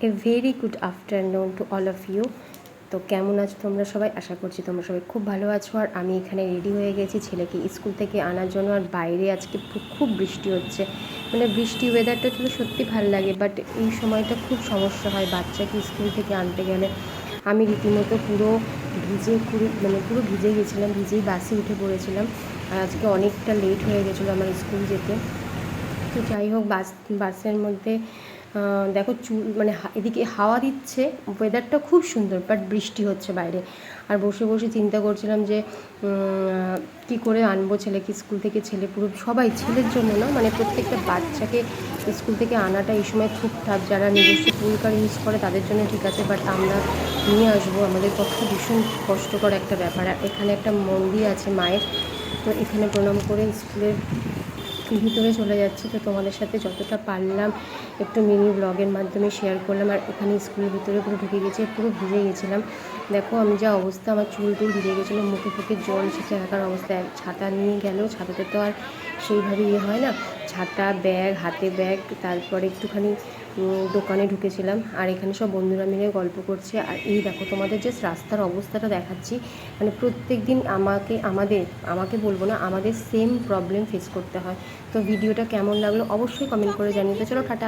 A very good afternoon to all of you তো কেমন আছো তোমরা সবাই? আশা করছি তোমরা সবাই খুব ভালো আছো। আর আমি এখানে রেডি হয়ে গেছি ছেলেকে স্কুল থেকে আনার জন্য। আর বাইরে আজকে খুব- বৃষ্টি হচ্ছে। মানে বৃষ্টি ওয়েদারটা তো সত্যি ভালো লাগে বাট এই সময়টা খুব সমস্যা হয় বাচ্চাকে স্কুল থেকে আনতে গেলে। আমি রীতিমতো পুরো ভিজে, পুরো মানে পুরো ভিজে গেছিলাম, ভিজেই বাসে উঠে পড়েছিলাম। আর আজকে অনেকটা লেট হয়ে গেছিল আমার স্কুল যেতে। তো যাই হোক, বাস, বাসের মধ্যে দেখো চুল মানে এদিকে হাওয়া দিচ্ছে ওয়েদারটা খুব সুন্দর বাট বৃষ্টি হচ্ছে বাইরে। আর বসে বসে চিন্তা করছিলাম যে কী করে আনব ছেলেকে? স্কুল থেকে ছেলে পুরো, সবাই ছেলের জন্য না মানে প্রত্যেকটা বাচ্চাকে স্কুল থেকে আনাটা এই সময় খুব যারা নিজস্ব পুল কার ইউজ করে, তাদের জন্য ঠিক আছে বাট আমরা নিয়ে আসব। আমাদের পক্ষে ভীষণ কষ্টকর একটা ব্যাপার। এখানে একটা মন্দির আছে মায়ের, তো এখানে প্রণাম করে স্কুলের ভিতরে চলে যাচ্ছি, তো তোমাদের সাথে যতটা পারলাম একটু মিনি ব্লগের মাধ্যমে শেয়ার করলাম। আর এখানে স্কুলের ভিতরে পুরো ঢুকে গেছে, পুরো ভিজে গেছিলাম। দেখো, আমি যা অবস্থা, আমার চুল টুল ভিজে গেছিল মুখে ফুকে জল ছেঁচে রাখার অবস্থা, ছাতা নিয়ে গেলেও ছাতাতে তো আর সেইভাবে ইয়ে হয় না? ছাতা, ব্যাগ, হাতে ব্যাগ, তারপরে একটুখানি দোকানে ঢুকেছিলাম। আর এখানে সব বন্ধুরা মিলে গল্প করছে। আর এই দেখো, তোমাদের যে রাস্তার অবস্থাটা দেখাচ্ছি মানে প্রত্যেক দিন আমাকে, আমাদের, আমাকে বলব না, আমাদের সেম প্রবলেম ফেস করতে হয়। তো ভিডিওটা কেমন লাগল অবশ্যই কমেন্ট করে জানিয়ে তো চলো, টাটা।